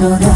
거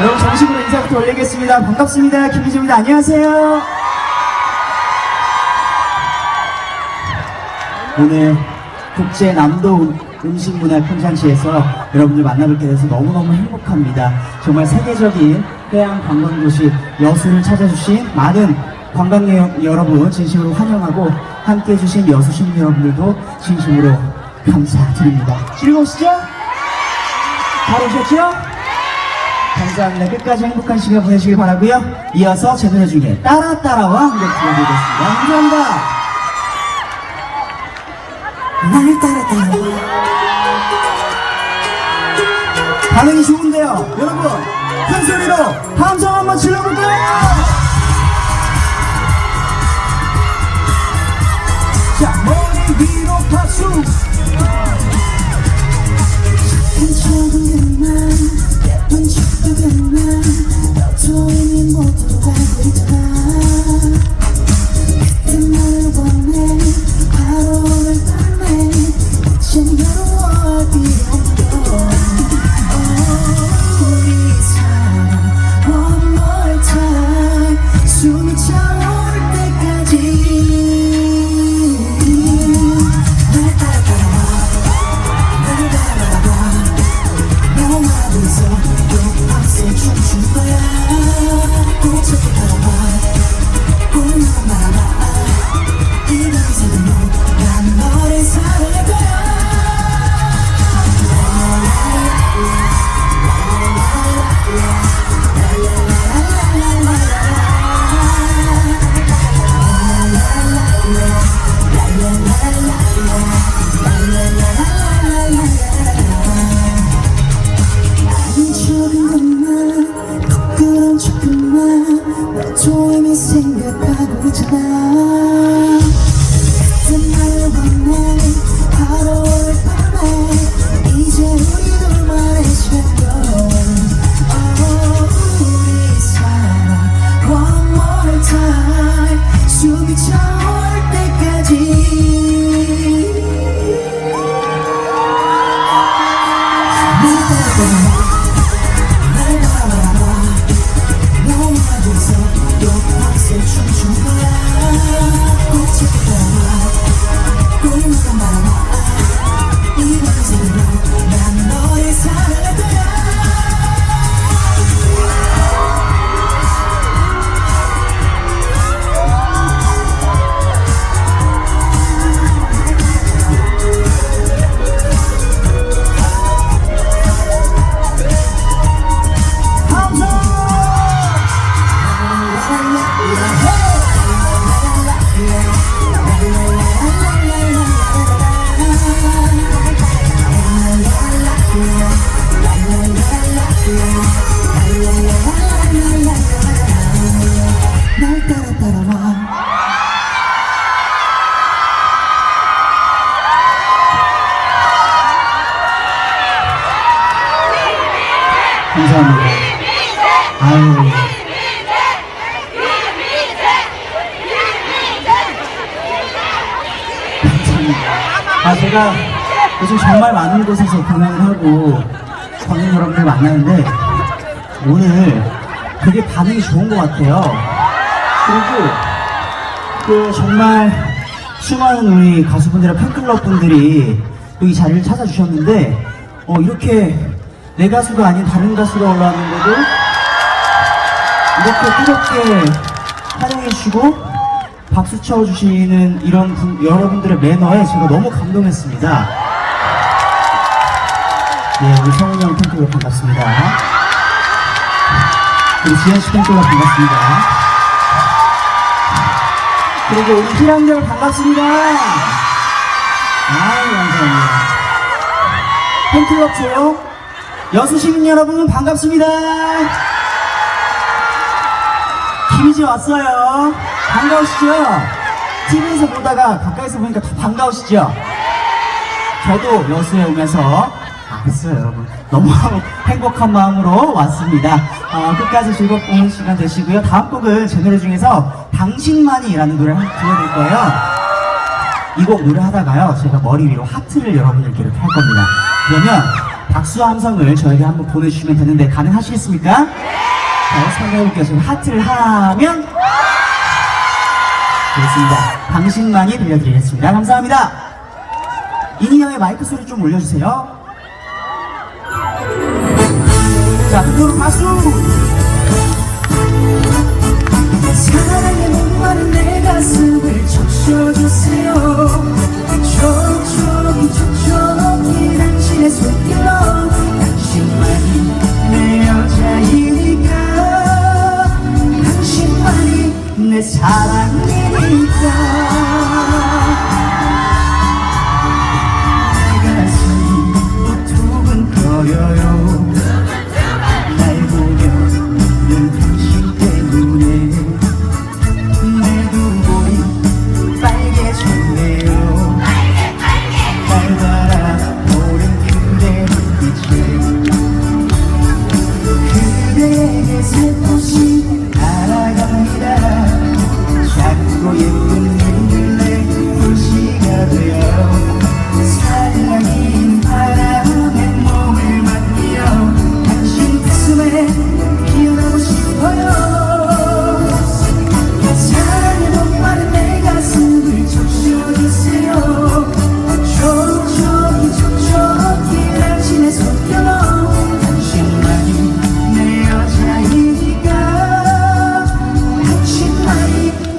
여러분 정식으로 인사부터 올리겠습니다. 반갑습니다. 김희재입니다. 안녕하세요. 오늘 국제 남도 음식문화 콘잔치에서 여러분들 만나뵙게 돼서 너무너무 행복합니다. 정말 세계적인 해양 관광도시 여수를 찾아주신 많은 관광객 여러분 진심으로 환영하고 함께 해주신 여수 시민 여러분들도 진심으로 감사드립니다. 즐거우시죠? 잘 오셨죠? 감사합니다. 끝까지 행복한 시간 보내시길 바라고요. 이어서 제 노래 중에 따라 따라와 한곡 들려드리겠습니다. 감사합니다. 날 따라 따라와 반응이 좋은데요. 여러분, 큰 소리로 함성 한번 질러볼까요? 자, 머리 위로 파수. 괜찮은 그만 예쁜 척 감사합니다. 아유. 감사합니다. 아, 제가 요즘 정말 많은 곳에서 공연을 하고 관객 여러분들 만나는데 오늘 되게 반응이 좋은 것 같아요. 그리고 그 정말 수많은 우리 가수분들의 팬클럽 분들이 또 이 자리를 찾아주셨는데 어, 이렇게 내 가수가 아닌 다른 가수가 올라왔는데도 이렇게 뜨겁게 환영해주시고 박수 쳐주시는 이런 분- 여러분들의 매너에 제가 너무 감동했습니다. 네, 우리 성훈이 형 팬클럽 반갑습니다. 우리 지현 씨 팬클럽 반갑습니다. 그리고 우리 희랑들 반갑습니다. 아유, 감사합니다. 팬클럽 조용. 여수 시민 여러분 반갑습니다. 김희지 왔어요. 반가우시죠? TV에서 보다가 가까이서 보니까 더 반가우시죠? 저도 여수에 오면서 알았어요 여러분 너무 행복한 마음으로 왔습니다 어, 끝까지 즐겁은 시간 되시고요 다음 곡은 제 노래 중에서 당신만이 라는 노래를 한- 들려드릴 거예요 이 곡 노래 하다가요 제가 머리 위로 하트를 여러분들께 이렇게 할 겁니다 그러면 박수와 함성을 저에게 한번 보내주시면 되는데 가능하시겠습니까? 자 설명해볼게요 지금 하트를 하면 그렇습니다 당신만이 들려드리겠습니다 감사합니다 이니 형의 마이크 소리 좀 올려주세요. 자, 그럼 박수!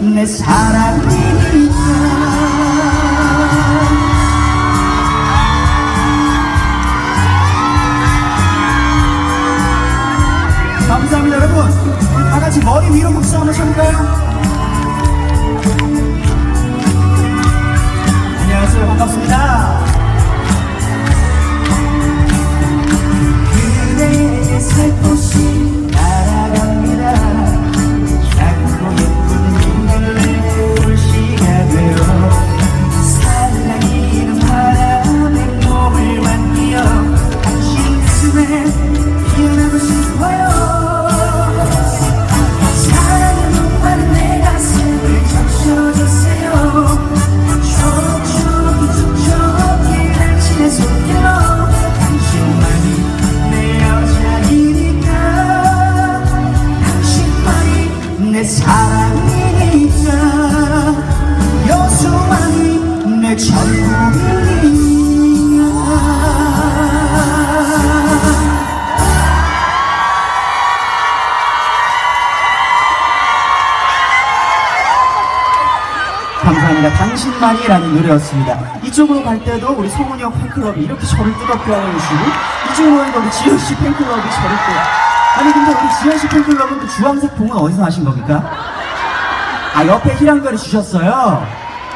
내 사랑이 감사합니다. 당신만이라는 노래였습니다. 이쪽으로 갈 때도 우리 성훈이 형 팬클럽이 이렇게 저를 뜨겁게 환영해주시고 이쪽으로 가니까 우리 지현 씨 팬클럽이 저를 또 아니 근데 우리 지현 씨 팬클럽은 그 주황색 봉은 어디서 하신 겁니까? 아 옆에 희랑별이 주셨어요.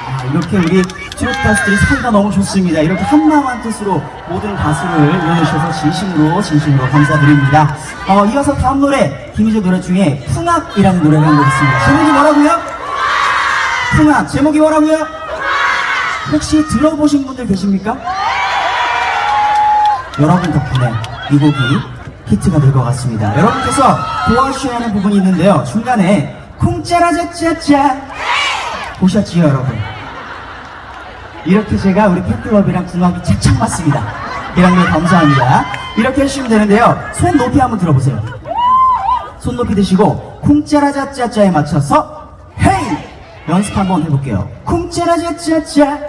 아, 이렇게 우리 트로트 가수들이 사이가 너무 좋습니다. 이렇게 한마음 한 뜻으로 모든 가수를 응원해주셔서 진심으로 진심으로 감사드립니다. 어, 이어서 다음 노래 김희재 노래 중에 풍악이라는 노래가 한 곡 있습니다. 제목이 뭐라고요? 풍악 제목이 뭐라고요? 혹시 들어보신 분들 계십니까? 여러분 덕분에 이 곡이 히트가 될 것 같습니다. 여러분께서 도와주셔야 하는 부분이 있는데요. 중간에 쿵짜라짜짜짜 보셨지요, 여러분? 이렇게 제가 우리 팬클럽이랑 궁합이 착착 맞습니다. 이랑님 감사합니다. 이렇게 해주시면 되는데요. 손 높이 한번 들어보세요. 손 높이 드시고 쿵짜라짜짜짜에 맞춰서 헤이! 연습 한번 해볼게요. 쿵짜라짜짜짜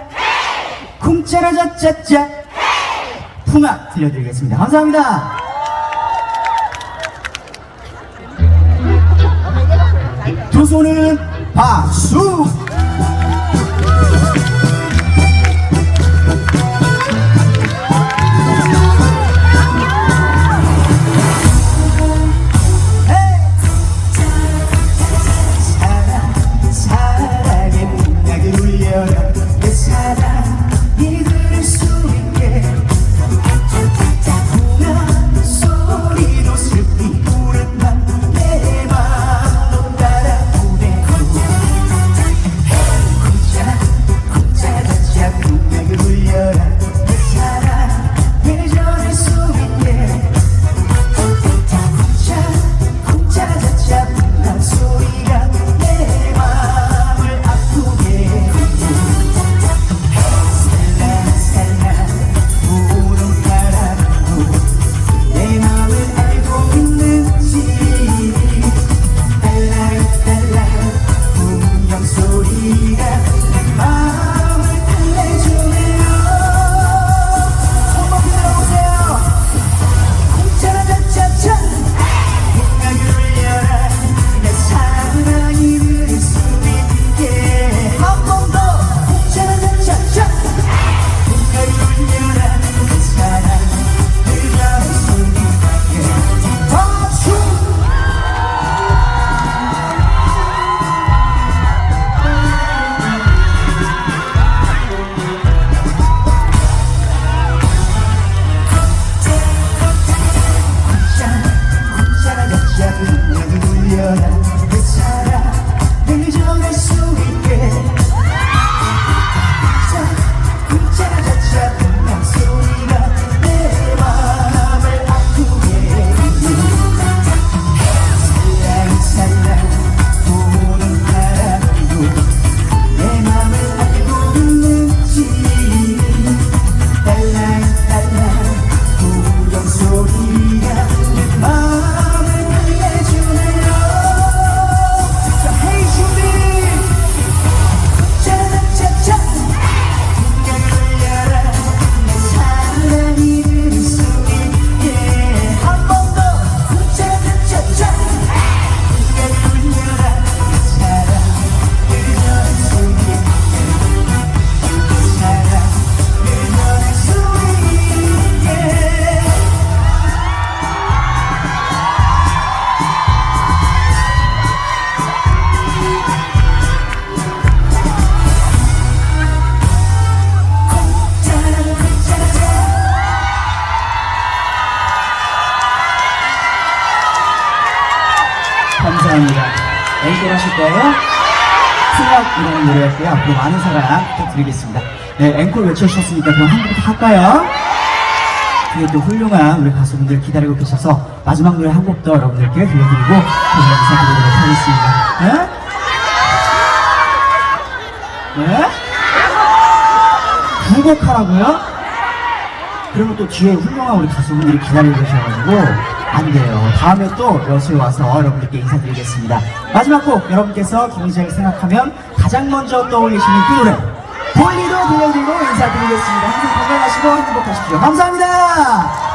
쿵짜라짜짜짜 풍악 들려드리겠습니다. 감사합니다. 두 손은 박수! 앞으로 많은 사랑 부탁드리겠습니다. 네, 앵콜 외쳐주셨으니까 그럼 한 곡부터 할까요? 뒤에 또 훌륭한 우리 가수분들 기다리고 계셔서 마지막 노래 한 곡 더 여러분들께 들려드리고 인사드리도록 하겠습니다. 네? 네? 두 곡 하라고요? 그러면 또 뒤에 훌륭한 우리 가수분들이 기다리고 계셔가지고 안 돼요. 다음에 또 여수에 와서 여러분들께 인사드리겠습니다. 마지막 곡 여러분께서 김희재를 생각하면 가장 먼저 떠올리시는 그 노래 볼리도 들려드리고 인사드리겠습니다. 항상 건강하시고 행복하십시오. 감사합니다.